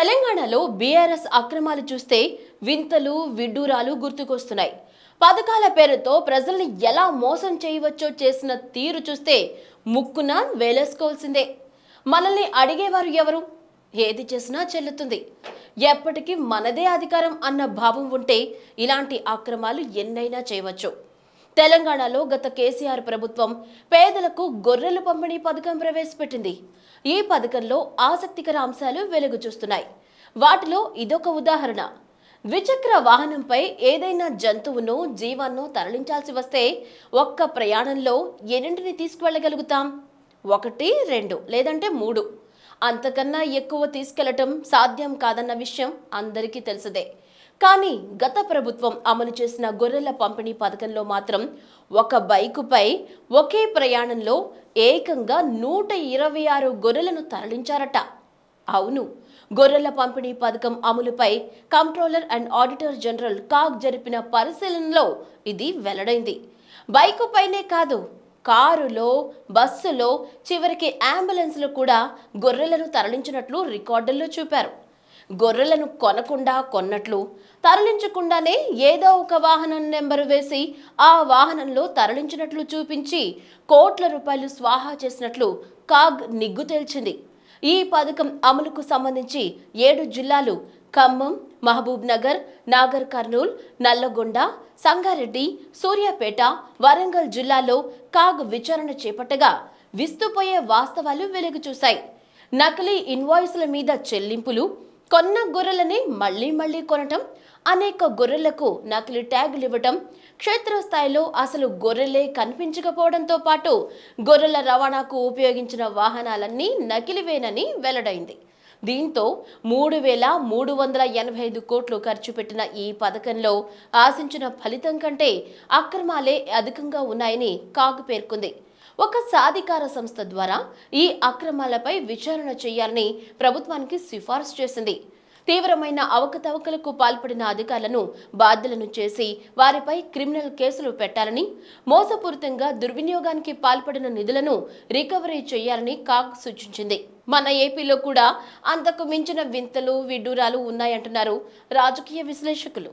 తెలంగాణలో బీఆర్ఎస్ అక్రమాలు చూస్తే వింతలు విడ్డూరాలు గుర్తుకొస్తున్నాయి. పథకాల పేరుతో ప్రజల్ని ఎలా మోసం చేయవచ్చో చేసిన తీరు చూస్తే ముక్కున వేలేసుకోవాల్సిందే. మనల్ని అడిగేవారు ఎవరు? ఏది చేసినా చెల్లుతుంది. ఎప్పటికీ మనదే అధికారం అన్న భావం ఉంటే ఇలాంటి అక్రమాలు ఎన్నైనా చేయవచ్చు. తెలంగాణలో గత కేసీఆర్ ప్రభుత్వం పేదలకు గొర్రెల పంపిణీ పథకం ప్రవేశపెట్టింది. ఈ పథకంలో ఆసక్తికర అంశాలు వెలుగు చూస్తున్నాయి. వాటిలో ఇదొక ఉదాహరణ. ద్విచక్ర వాహనంపై ఏదైనా జంతువును జీవాన్నో తరలించాల్సి వస్తే ఒక్క ప్రయాణంలో ఎన్నింటిని తీసుకువెళ్ళగలుగుతాం. ఒకటి రెండు లేదంటే మూడు. అంతకన్నా ఎక్కువ తీసుకెళ్ళటం సాధ్యం కాదన్న విషయం అందరికీ తెలిసిదే. కానీ గత ప్రభుత్వం అమలు చేసిన గొర్రెల పంపిణీ పథకంలో మాత్రం ఒక బైకుపై ఒకే ప్రయాణంలో ఏకంగా నూట ఇరవై ఆరు గొర్రెలను తరలించారట. అవును గొర్రెల పంపిణీ పథకం అమలుపై controller and auditor general CAG జరిపిన పరిశీలనలో ఇది వెల్లడైంది. బైకుపైనే కాదు కారులో బస్సులో చివరికి అంబులెన్స్లో కూడా గొర్రెలను తరలించినట్లు రికార్డుల్లో చూపారు. గొర్రెలను కొనకుండా కొన్నట్లు తరలించకుండానే ఏదో ఒక వాహనం నెంబరు వేసి ఆ వాహనంలో తరలించినట్లు చూపించి కోట్ల రూపాయలు స్వాహా చేసినట్లు కాగ్ నిగ్గు తేల్చింది. ఈ పథకం అమలుకు సంబంధించి ఏడు జిల్లాలు ఖమ్మం మహబూబ్ నగర్ నాగర్ కర్నూల్ నల్లగొండ సంగారెడ్డి సూర్యాపేట వరంగల్ జిల్లాలో కాగ్ విచారణ చేపట్టగా విస్తుపోయే వాస్తవాలు వెలుగు చూశాయి. నకిలీ ఇన్వాయిస్ల మీద చెల్లింపులు కొన్న గొర్రెలని మళ్ళీ మళ్ళీ కొనటం అనేక గొర్రెలకు నకిలీ ట్యాగులు ఇవ్వటం క్షేత్రస్థాయిలో అసలు గొర్రెలే కనిపించకపోవడంతో పాటు గొర్రెల రవాణాకు ఉపయోగించిన వాహనాలన్నీ నకిలివేనని వెల్లడైంది. దీంతో మూడు వేల మూడు వందల ఎనభై ఐదు కోట్లు ఖర్చు పెట్టిన ఈ పథకంలో ఆశించిన ఫలితం కంటే అక్రమాలే అధికంగా ఉన్నాయని కాగు పేర్కొంది. ఒక సాధికార సంస్థ ద్వారా ఈ అక్రమాలపై విచారణ చేయాలని ప్రభుత్వానికి సిఫార్సు చేసింది. తీవ్రమైన అవకతవకలకు పాల్పడిన అధికారులను బాధ్యులను చేసి వారిపై క్రిమినల్ కేసులు పెట్టాలని మోసపూరితంగా దుర్వినియోగానికి పాల్పడిన నిధులను రికవరీ చేయాలని కాగ్ సూచించింది. మన ఏపీలో కూడా అంతకు మించిన వింతలు విడ్డూరాలు ఉన్నాయంటున్నారు రాజకీయ విశ్లేషకులు.